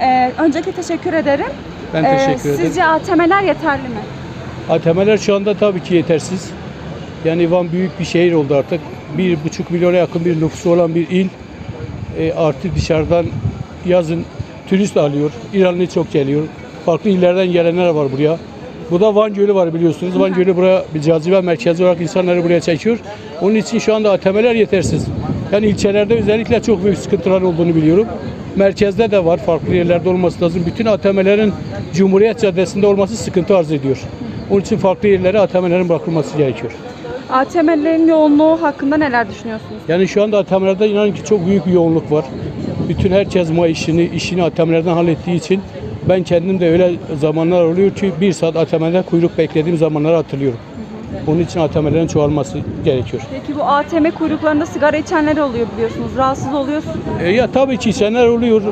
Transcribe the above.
Ee, öncelikle teşekkür ederim. Ben Ee, teşekkür ederim. Sizce ATM'ler yeterli mi? ATM'ler şu anda tabii ki yetersiz. Yani Van büyük bir şehir oldu artık. Bir buçuk milyona yakın bir nüfusu olan bir il. E, artık dışarıdan yazın turist alıyor. İranlı çok geliyor. Farklı illerden gelenler var buraya. Bu da Van Gölü var biliyorsunuz. Van Gölü buraya bir cazibe merkezi olarak insanları buraya çekiyor. Onun için şu anda ATM'ler yetersiz. Yani ilçelerde özellikle çok büyük sıkıntılar olduğunu biliyorum. Merkezde de var, farklı yerlerde olması lazım. Bütün ATM'lerin Cumhuriyet Caddesi'nde olması sıkıntı arz ediyor. Onun için farklı yerlere ATM'lerin bırakılması gerekiyor. ATM'lerin yoğunluğu hakkında neler düşünüyorsunuz? Yani şu anda ATM'lerde inanın ki çok büyük bir yoğunluk var. Bütün herkes maaşını, işini ATM'lerden hallettiği için ben kendim de öyle zamanlar oluyor ki bir saat ATM'de kuyruk beklediğim zamanları hatırlıyorum. Onun için ATM'lerin çoğalması gerekiyor. Peki bu ATM kuyruklarında sigara içenler oluyor biliyorsunuz. Rahatsız oluyorsunuz. E, ya tabii ki içenler oluyor.